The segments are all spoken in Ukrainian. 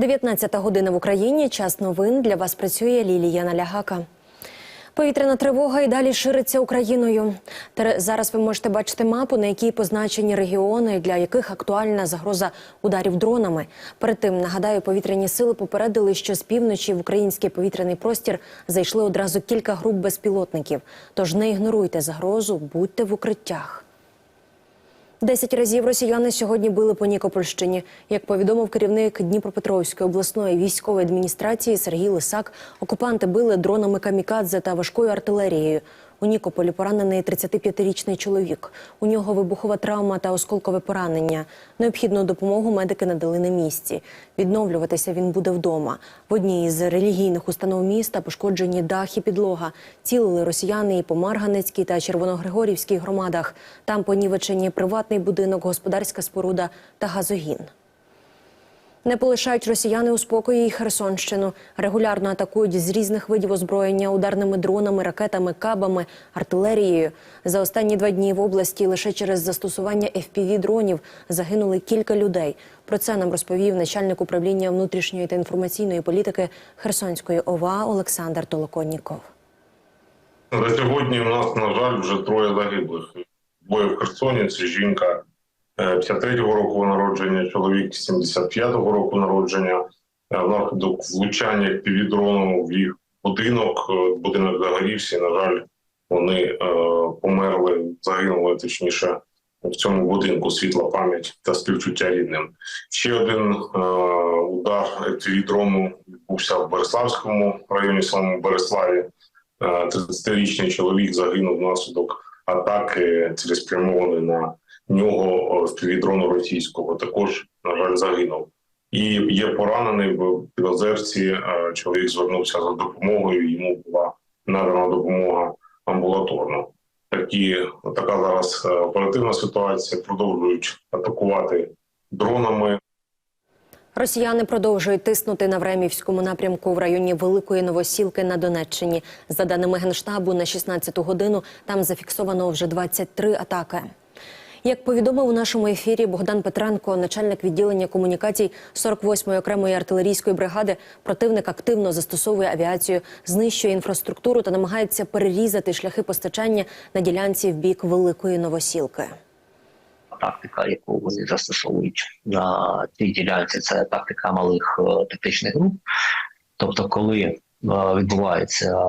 19 година в Україні. Час новин для вас працює Лілія Налягака. Повітряна тривога і далі шириться Україною. Зараз ви можете бачити мапу, на якій позначені регіони, для яких актуальна загроза ударів дронами. Перед тим нагадаю, повітряні сили попередили, що з півночі в український повітряний простір зайшли одразу кілька груп безпілотників. Тож не ігноруйте загрозу, будьте в укриттях. Десять разів росіяни сьогодні били по Нікопольщині. Як повідомив керівник Дніпропетровської обласної військової адміністрації Сергій Лисак, окупанти били дронами камікадзе та важкою артилерією. У Нікополі поранений 35-річний чоловік. У нього вибухова травма та осколкове поранення. Необхідну допомогу медики надали на місці. Відновлюватися він буде вдома. В одній із релігійних установ міста пошкоджені дах і підлога. Цілили росіяни і по Марганецькій та Червоногригорівській громадах. Там понівечені приватний будинок, господарська споруда та газогін. Не полишають росіяни у спокої і Херсонщину. Регулярно атакують з різних видів озброєння ударними дронами, ракетами, кабами, артилерією. За останні два дні в області лише через застосування fpv дронів загинули кілька людей. Про це нам розповів начальник управління внутрішньої та інформаційної політики Херсонської ОВА Олександр Толоконніков. На сьогодні у нас, на жаль, вже троє загиблих. Двоє в Херсоні, це жінка 53-го року народження, чоловік 75-го року народження. Е, Внаслідок влучання півдрону в їх будинок, е, будинок загорівся. і, На жаль, вони е, померли, загинули точніше в цьому будинку світла пам'ять та співчуття рідним. Ще один е, удар півдрону відбувся в Береславському районі, самому Береславі. Е, 30-річний чоловік загинув внаслідок атаки цілеспрямованої на нього з півдрону російського. Також, на жаль, загинув. І є поранений в Білозерці. е, Чоловік звернувся за допомогою. Йому була надана допомога амбулаторно. Такі така зараз е, оперативна ситуація. Продовжують атакувати дронами. Росіяни продовжують тиснути на Времівському напрямку в районі Великої Новосілки на Донеччині. За даними Генштабу, на 16-ту годину там зафіксовано вже 23 атаки. Як повідомив у нашому ефірі Богдан Петренко, начальник відділення комунікацій 48-ї окремої артилерійської бригади, противник активно застосовує авіацію, знищує інфраструктуру та намагається перерізати шляхи постачання на ділянці в бік Великої Новосілки. тактика, яку вони застосовують на цій ділянці, це тактика малих е, тактичних груп. Тобто, коли відбувається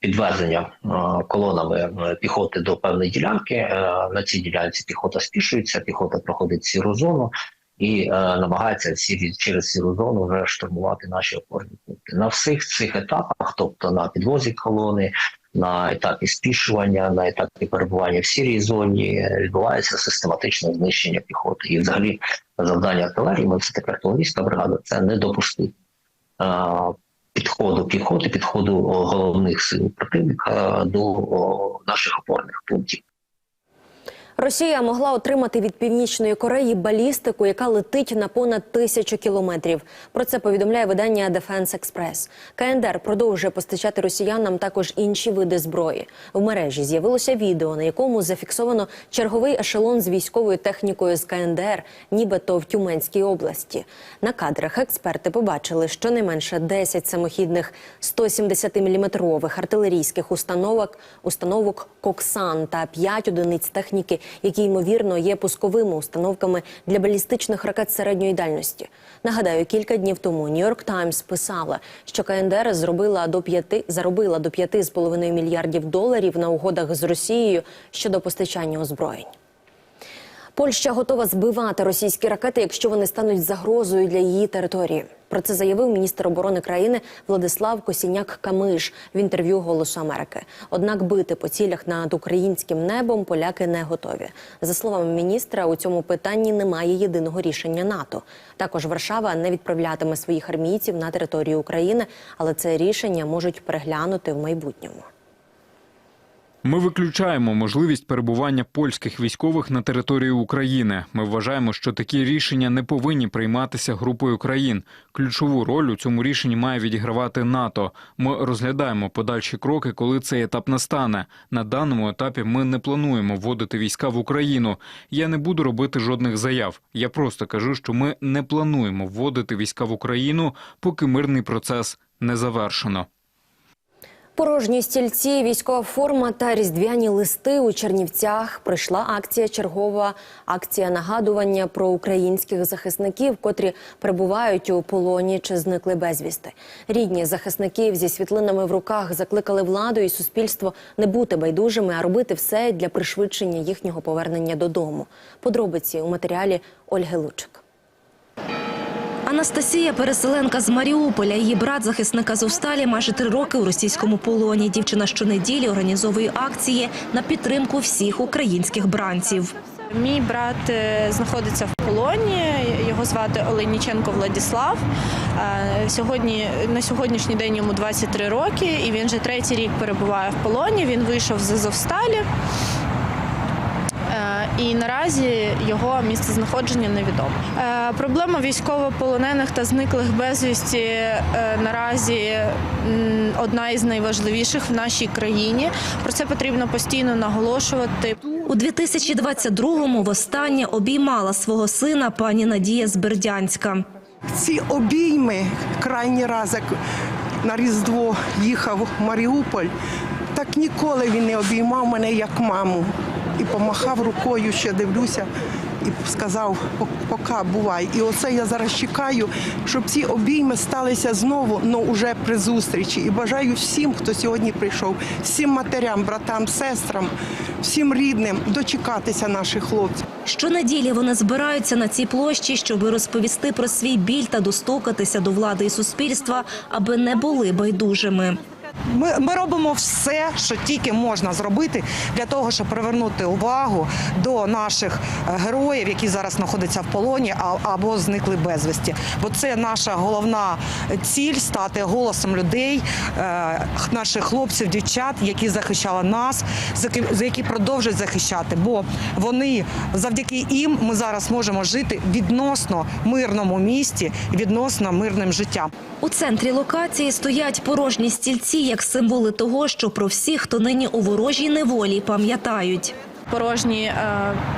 підвезення е, колонами е, піхоти до певної ділянки, е, на цій ділянці піхота спішується, піхота проходить сіру зону. І е, намагається сірі, через сіру зону вже штурмувати наші опорні пункти на всіх цих етапах, тобто на підвозі колони, на етапі спішування, на етапі перебування в сірій зоні е, відбувається систематичне знищення піхоти. І взагалі завдання артилерії, ми все таки артилерійська бригада, це не допустити е, підходу піхоти, підходу головних сил противника до наших опорних пунктів. Росія могла отримати від північної Кореї балістику, яка летить на понад тисячу кілометрів. Про це повідомляє видання Defense Express. КНДР продовжує постачати росіянам також інші види зброї. В мережі з'явилося відео, на якому зафіксовано черговий ешелон з військовою технікою з КНДР, нібито в Тюменській області. На кадрах експерти побачили щонайменше 10 самохідних 170-мм артилерійських установок, установок Коксан та 5 одиниць техніки, які ймовірно є пусковими установками для балістичних ракет середньої дальності. Нагадаю, кілька днів тому Нью-Йорк Таймс писала, що КНДР зробила до 5, заробила до 5,5 мільярдів доларів на угодах з Росією щодо постачання озброєнь. Польща готова збивати російські ракети, якщо вони стануть загрозою для її території. Про це заявив міністр оборони країни Владислав Косіняк Камиш в інтерв'ю Голосу Америки. Однак бити по цілях над українським небом поляки не готові. За словами міністра, у цьому питанні немає єдиного рішення НАТО. Також Варшава не відправлятиме своїх армійців на територію України, але це рішення можуть переглянути в майбутньому. Ми виключаємо можливість перебування польських військових на території України. Ми вважаємо, що такі рішення не повинні прийматися групою країн. Ключову роль у цьому рішенні має відігравати НАТО. Ми розглядаємо подальші кроки, коли цей етап настане. На даному етапі ми не плануємо вводити війська в Україну. Я не буду робити жодних заяв. Я просто кажу, що ми не плануємо вводити війська в Україну, поки мирний процес не завершено. Порожні стільці, військова форма та різдвяні листи у Чернівцях. Пройшла акція чергова акція нагадування про українських захисників, котрі перебувають у полоні чи зникли безвісти. Рідні захисників зі світлинами в руках закликали владу і суспільство не бути байдужими, а робити все для пришвидшення їхнього повернення додому. Подробиці у матеріалі Ольги Лучик. Анастасія переселенка з Маріуполя. Її брат захисника Зовсталі майже три роки у російському полоні. Дівчина щонеділі організовує акції на підтримку всіх українських бранців. Мій брат е, знаходиться в полоні. Його звати Оленіченко Владіслав. Е, Сьогодні на сьогоднішній день йому 23 роки, і він вже третій рік перебуває в полоні. Він вийшов з Азовсталі. І наразі його місце знаходження невідомо. Е, Проблема військовополонених та зниклих безвісті е, наразі одна із найважливіших в нашій країні. Про це потрібно постійно наголошувати. У 2022-му востаннє обіймала свого сина пані Надія з Бердянська. ці обійми крайній раз, як на Різдво їхав в Маріуполь, так ніколи він не обіймав мене як маму. І помахав рукою, ще дивлюся, і сказав, «Пок- пока бувай. І оце я зараз чекаю, щоб ці обійми сталися знову, але вже при зустрічі. І бажаю всім, хто сьогодні прийшов, всім матерям, братам, сестрам, всім рідним дочекатися наших хлопців. Щонеділі вони збираються на цій площі, щоб розповісти про свій біль та достукатися до влади і суспільства, аби не були байдужими. Ми, ми робимо все, що тільки можна зробити для того, щоб привернути увагу до наших е, героїв, які зараз знаходяться в полоні або зникли безвісті. Бо це наша головна ціль стати голосом людей, е, наших хлопців, дівчат, які захищали нас, які продовжують захищати. Бо вони завдяки їм ми зараз можемо жити відносно мирному місті, відносно мирним життям. У центрі локації стоять порожні стільці, як символи того, що про всіх, хто нині у ворожій неволі, пам'ятають. порожні е,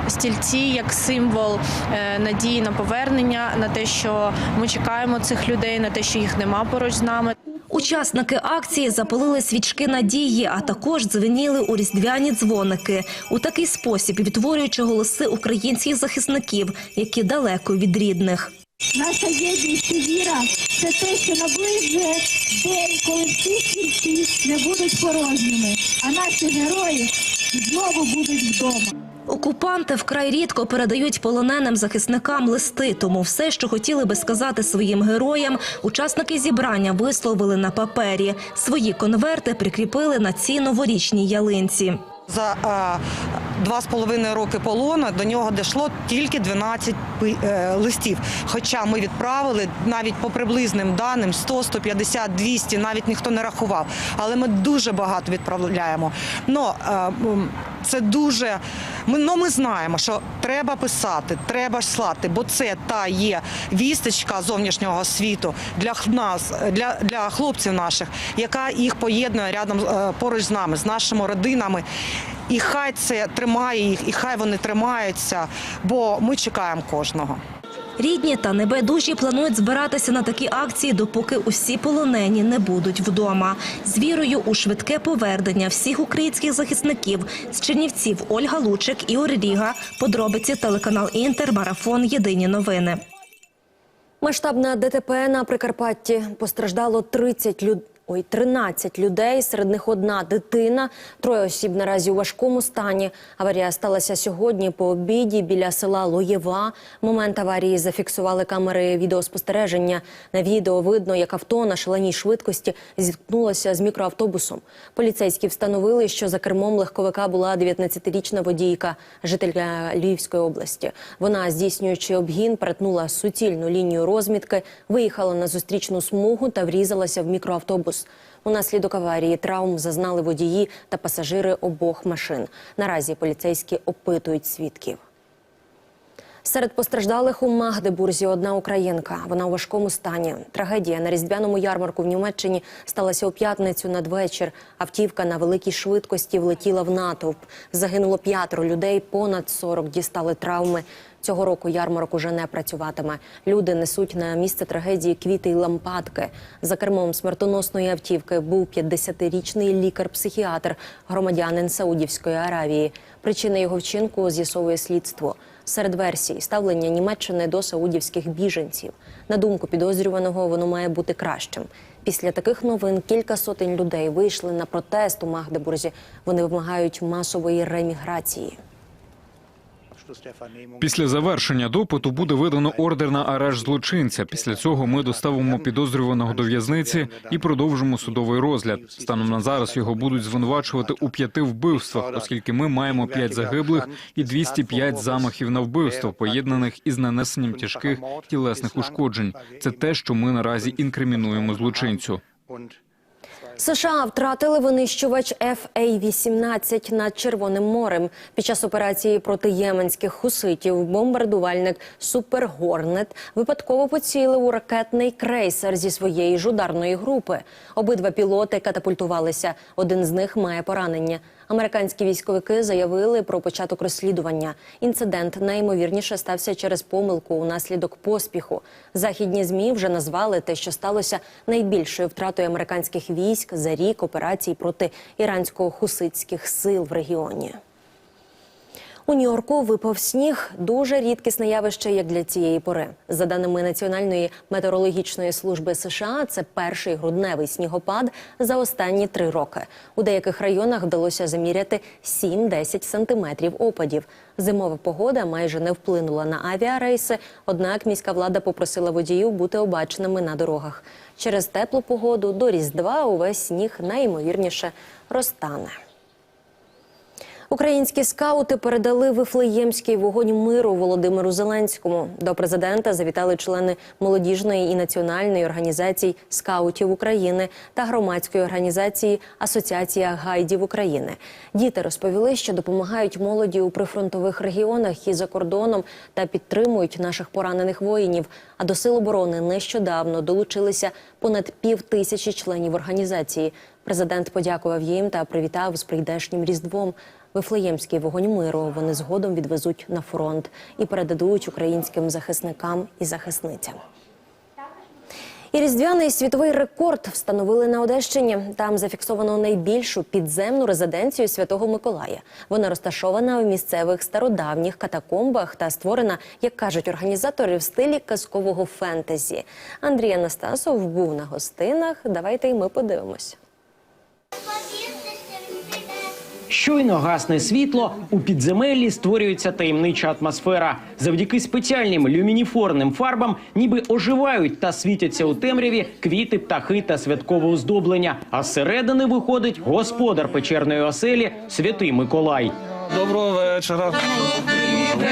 стільці як символ е, надії на повернення, на те, що ми чекаємо цих людей, на те, що їх нема поруч з нами. Учасники акції запалили свічки надії, а також дзвеніли у різдвяні дзвоники. У такий спосіб відтворюючи голоси українських захисників, які далеко від рідних. Наша єдність і віра це те, що наближує день, коли всі стільці не будуть порожніми, а наші герої знову будуть вдома. Окупанти вкрай рідко передають полоненим захисникам листи, тому все, що хотіли би сказати своїм героям, учасники зібрання висловили на папері. Свої конверти прикріпили на цій новорічній ялинці. За е, два з половиною роки полону до нього дійшло тільки 12 пи- е, листів. Хоча ми відправили навіть по приблизним даним 100, 150, 200, навіть ніхто не рахував. Але ми дуже багато відправляємо. Но е, це дуже. Ми, ну, ми знаємо, що треба писати, треба слати, бо це та є вісточка зовнішнього світу для нас, для, для хлопців наших, яка їх поєднує рядом е, поруч з нами, з нашими родинами. І хай це тримає їх, і хай вони тримаються, бо ми чекаємо кожного. Рідні та небайдужі планують збиратися на такі акції, допоки усі полонені не будуть вдома. З вірою у швидке повернення всіх українських захисників з Чернівців Ольга Лучик, Ігор Ріга. Подробиці телеканал Інтер, марафон. Єдині новини. Масштабне ДТП на Прикарпатті постраждало 30 люд... Ой, 13 людей, серед них одна дитина. Троє осіб наразі у важкому стані. Аварія сталася сьогодні по обіді біля села Лоєва. Момент аварії зафіксували камери відеоспостереження. На відео видно, як авто на шаленій швидкості зіткнулося з мікроавтобусом. Поліцейські встановили, що за кермом легковика була 19-річна водійка, жителька Львівської області. Вона, здійснюючи обгін, перетнула суцільну лінію розмітки, виїхала на зустрічну смугу та врізалася в мікроавтобус. Тролейбус. Унаслідок аварії травм зазнали водії та пасажири обох машин. Наразі поліцейські опитують свідків. Серед постраждалих у Магдебурзі одна українка. Вона у важкому стані. Трагедія на різдвяному ярмарку в Німеччині сталася у п'ятницю надвечір. Автівка на великій швидкості влетіла в натовп. Загинуло п'ятеро людей, понад 40 дістали травми. Цього року ярмарок уже не працюватиме. Люди несуть на місце трагедії квіти й лампадки. За кермом смертоносної автівки був 50-річний лікар-психіатр, громадянин Саудівської Аравії. Причини його вчинку з'ясовує слідство. Серед версій ставлення Німеччини до саудівських біженців. На думку підозрюваного, воно має бути кращим. Після таких новин кілька сотень людей вийшли на протест у Магдебурзі. Вони вимагають масової реміграції. Після завершення допиту буде видано ордер на арешт злочинця. Після цього ми доставимо підозрюваного до в'язниці і продовжимо судовий розгляд. Станом на зараз його будуть звинувачувати у п'яти вбивствах, оскільки ми маємо п'ять загиблих і 205 замахів на вбивство, поєднаних із нанесенням тяжких тілесних ушкоджень. Це те, що ми наразі інкримінуємо злочинцю. США втратили винищувач FA-18 над Червоним морем. Під час операції проти єменських хуситів бомбардувальник Супергорнет випадково поцілив у ракетний крейсер зі своєї ж ударної групи. Обидва пілоти катапультувалися. Один з них має поранення. Американські військовики заявили про початок розслідування. Інцидент найімовірніше стався через помилку унаслідок поспіху. Західні змі вже назвали те, що сталося найбільшою втратою американських військ за рік операцій проти ірансько-хуситських сил в регіоні. У Нью-Йорку випав сніг дуже рідкісне явище, як для цієї пори. За даними Національної метеорологічної служби США, це перший грудневий снігопад за останні три роки. У деяких районах вдалося заміряти 7-10 сантиметрів опадів. Зимова погода майже не вплинула на авіарейси, однак міська влада попросила водіїв бути обачними на дорогах. Через теплу погоду до Різдва увесь сніг найімовірніше розтане. Українські скаути передали вифлеємський вогонь миру Володимиру Зеленському. До президента завітали члени молодіжної і національної організації скаутів України та громадської організації Асоціація гайдів України. Діти розповіли, що допомагають молоді у прифронтових регіонах і за кордоном та підтримують наших поранених воїнів. А до сил оборони нещодавно долучилися понад пів тисячі членів організації. Президент подякував їм та привітав з прийдешнім різдвом. Вифлеємський вогонь миру вони згодом відвезуть на фронт і передадуть українським захисникам і захисницям. І різдвяний світовий рекорд встановили на Одещині. Там зафіксовано найбільшу підземну резиденцію Святого Миколая. Вона розташована у місцевих стародавніх катакомбах та створена, як кажуть організатори, в стилі казкового фентезі. Андрій Анастасов був на гостинах. Давайте й ми подивимось. Щойно гасне світло, у підземеллі створюється таємнича атмосфера. Завдяки спеціальним люмініфорним фарбам ніби оживають та світяться у темряві квіти, птахи та святкове оздоблення. А зсередини виходить господар печерної оселі Святий Миколай. Доброго вечора. Ну,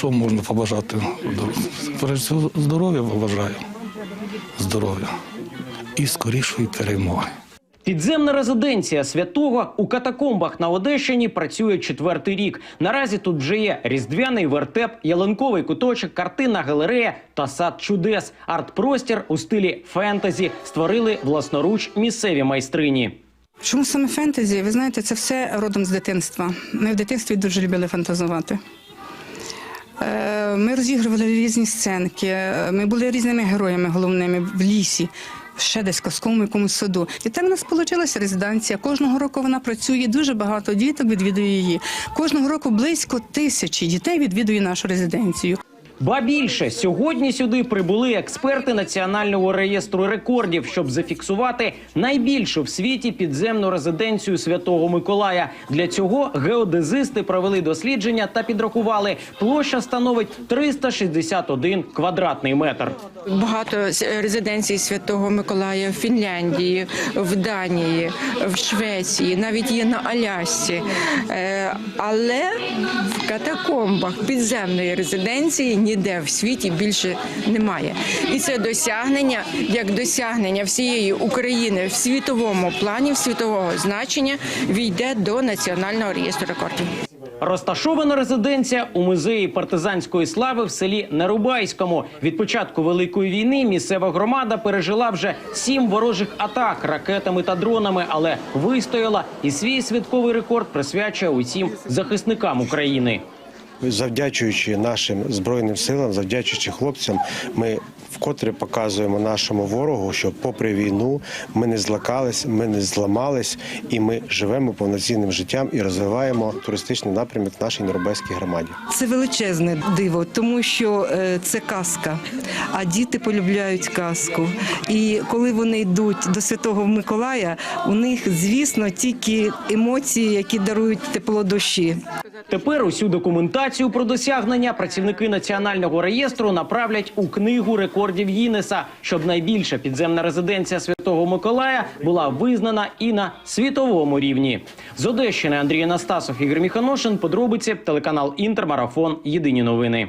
що можна побажати? Здоров'я побажаю. Здоров'я. І скорішої перемоги. Підземна резиденція святого у катакомбах на Одещині працює четвертий рік. Наразі тут вже є різдвяний вертеп, ялинковий куточок, картинна галерея та сад чудес. Арт-простір у стилі фентезі створили власноруч місцеві майстрині. Чому саме фентезі? Ви знаєте, це все родом з дитинства. Ми в дитинстві дуже любили фантазувати. Е, Ми розігрували різні сценки, е, ми були різними героями головними в лісі, ще десь в казковому якомусь саду. І так у нас вийшла резиденція. Кожного року вона працює, дуже багато діток відвідує її. Кожного року близько тисячі дітей відвідує нашу резиденцію. Ба більше сьогодні сюди прибули експерти національного реєстру рекордів, щоб зафіксувати найбільшу в світі підземну резиденцію Святого Миколая. Для цього геодезисти провели дослідження та підрахували. Площа становить 361 квадратний метр. Багато резиденцій Святого Миколая в Фінляндії, в Данії, в Швеції, навіть є на Алясці. Е, Але в катакомбах підземної резиденції ніде в світі більше немає. І це досягнення як досягнення всієї України в світовому плані, в світового значення війде до національного реєстру рекордів. Розташована резиденція у музеї партизанської слави в селі Нерубайському. Від початку великої війни місцева громада пережила вже сім ворожих атак ракетами та дронами, але вистояла і свій святковий рекорд присвячує усім захисникам України. Завдячуючи нашим збройним силам, завдячуючи хлопцям, ми вкотре показуємо нашому ворогу, що попри війну ми не злакались, ми не зламались, і ми живемо повноцінним життям і розвиваємо туристичний напрямок в нашій Норбезькій громаді. Це величезне диво, тому що е, це казка. А діти полюбляють казку. І коли вони йдуть до Святого Миколая, у них, звісно, тільки емоції, які дарують тепло душі. Тепер усю документацію про досягнення працівники національного реєстру направлять у книгу рекордів Гіннеса, щоб найбільша підземна резиденція Святого Миколая була визнана і на світовому рівні. З Одещини Андрій Анастасов, Ігор Міханошин. Подробиці телеканал Інтермарафон. Єдині новини.